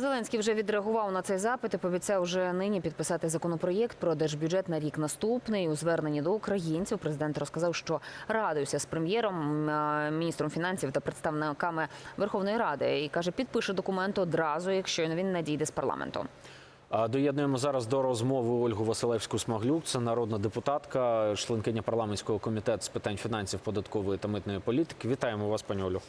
Зеленський вже відреагував на цей запит і пообіцяв вже нині підписати законопроєкт про держбюджет на рік наступний. У зверненні до українців президент розказав, що радується з прем'єром, е, міністром фінансів та представниками Верховної Ради і каже, підпише документ одразу, якщо він надійде з парламенту. Доєднуємо зараз до розмови Ольгу Василевську Смаглюк. Це народна депутатка, членкиня парламентського комітету з питань фінансів, податкової та митної політики. Вітаємо вас, пані Олю.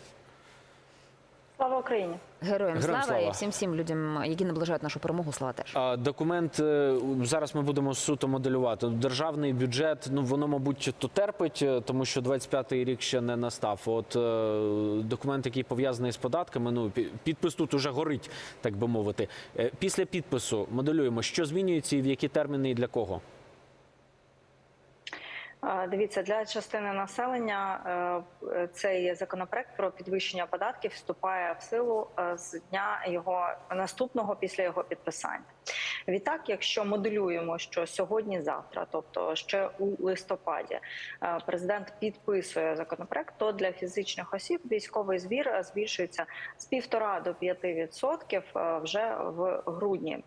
Слава Україні! Героям, Героям слава, слава. і всім всім людям, які наближають нашу перемогу. Слава теж. А, Документ е, зараз ми будемо суто моделювати. Державний бюджет, ну воно, мабуть, то терпить, е, тому що 25-й рік ще не настав. От е, документ, який пов'язаний з податками, ну підпис тут уже горить, так би мовити. Після підпису моделюємо, що змінюється і в які терміни і для кого. Дивіться, для частини населення е, цей законопроект про підвищення податків вступає в силу е, з дня його наступного після його підписання. Відтак, якщо моделюємо, що сьогодні-завтра, тобто ще у листопаді, е, президент підписує законопроект, то для фізичних осіб військовий збір е, збільшується з півтора до 5% е, вже в грудні.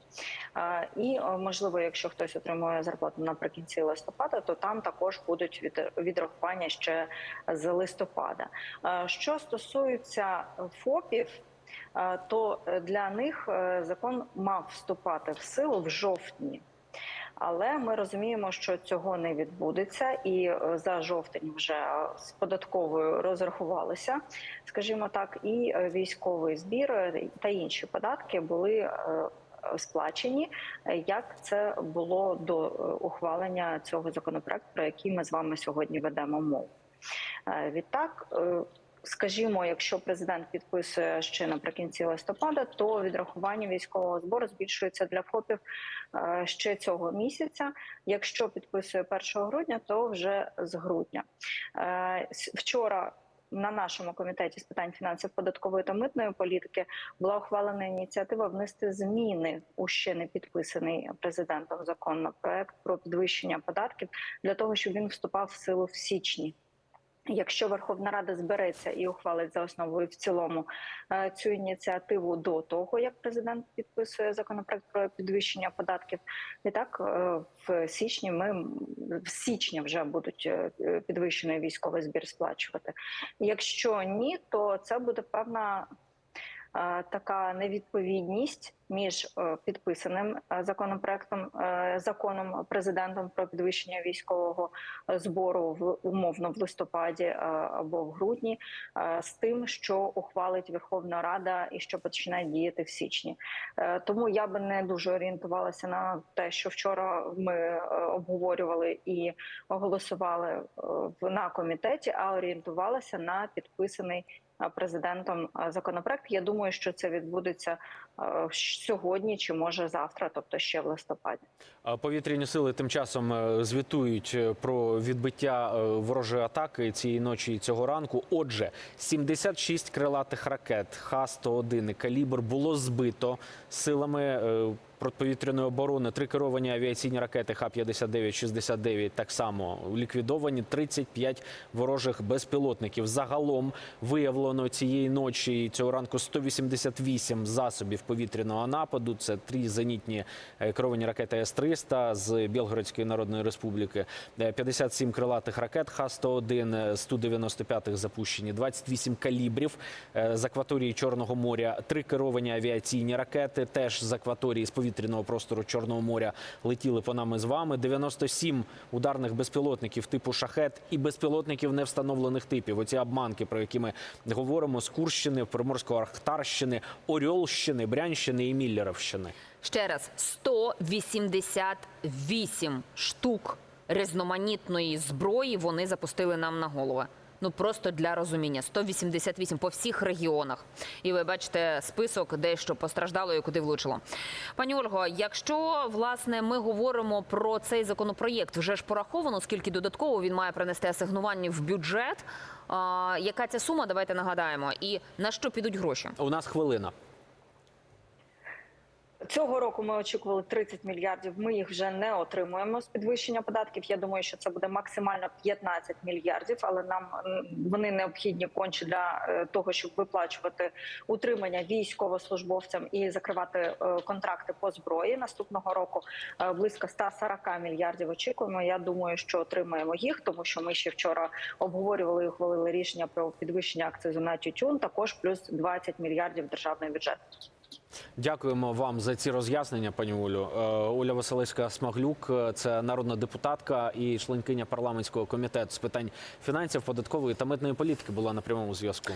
І можливо, якщо хтось отримує зарплату наприкінці листопада, то там також будуть від- відрахування ще з листопада. Що стосується ФОПів. Е, То для них е, закон мав вступати в силу в жовтні, але ми розуміємо, що цього не відбудеться, і е, за жовтень вже е, з податковою розрахувалися, скажімо так, і е, військовий збір е, та інші податки були е, сплачені, е, як це було до е, ухвалення цього законопроекту, про який ми з вами сьогодні ведемо мову. Е, Відтак. Скажімо, якщо президент підписує ще наприкінці листопада, то відрахування військового збору збільшується для ФОПів е, ще цього місяця. Якщо підписує 1 грудня, то вже з грудня. Е, Вчора на нашому комітеті з питань фінансів, податкової та митної політики була ухвалена ініціатива внести зміни у ще не підписаний президентом законопроект про підвищення податків для того, щоб він вступав в силу в січні. Якщо Верховна Рада збереться і ухвалить за основу і в цілому е, цю ініціативу до того, як президент підписує законопроект про підвищення податків, і так е, в січні ми в січні вже будуть е, підвищений військовий збір сплачувати. Якщо ні, то це буде певна така невідповідність між е, підписаним е, законопроектом е, законом президентом про підвищення військового е, збору в умовно в листопаді е, або в грудні, е, з тим, що ухвалить Верховна Рада і що починає діяти в січні. Е, Тому я би не дуже орієнтувалася на те, що вчора ми е, обговорювали і голосували е, на комітеті, а орієнтувалася на підписаний е, президентом е, законопроект. Я думаю, що це відбудеться е, сьогодні чи може завтра, тобто ще в листопаді. Повітряні сили тим часом е, звітують е, про відбиття е, ворожої атаки цієї ночі і цього ранку. Отже, 76 крилатих ракет Х-101 і калібр було збито силами е, протиповітряної оборони. Три керовані авіаційні ракети Х-59-69 так само ліквідовані. 35 ворожих безпілотників. Загалом виявлено цієї ночі і цього ранку 188 засобів повітряного нападу. Це три зенітні е, керовані ракети С-300 з Білгородської Народної Республіки, е, 57 крилатих ракет Х-101, е, 195 запущені, 28 калібрів е, з акваторії Чорного моря, три керовані авіаційні ракети теж з акваторії з повітряного простору Чорного моря летіли по нами з вами. 97 ударних безпілотників типу шахет і безпілотників невстановлених типів. Оці обманки, про які ми говоримо з Курщини, Приморсько-Ахтарщини, Орьолщини, Брянщини і Міллеровщини. Ще раз 188 штук різноманітної зброї вони запустили нам на голови. Ну просто для розуміння 188 по всіх регіонах. І ви бачите список, де що постраждало і куди влучило. Пані Ольго, якщо власне ми говоримо про цей законопроєкт, вже ж пораховано, скільки додатково він має принести асигнування в бюджет. А, яка ця сума? Давайте нагадаємо. І на що підуть гроші? У нас хвилина. Цього року ми очікували 30 мільярдів. Ми їх вже не отримуємо з підвищення податків. Я думаю, що це буде максимально 15 мільярдів, але нам вони необхідні конче для е, того, щоб виплачувати утримання військовослужбовцям і закривати е, контракти по зброї. Наступного року е, близько 140 мільярдів очікуємо. Я думаю, що отримаємо їх, тому що ми ще вчора обговорювали і ухвалили рішення про підвищення акцизу на тютюн. Також плюс 20 мільярдів державний бюджет. Дякуємо вам за ці роз'яснення, пані Олю. Е, Оля Василевська Смаглюк, е, це народна депутатка і членкиня парламентського комітету з питань фінансів, податкової та митної політики, була на прямому зв'язку.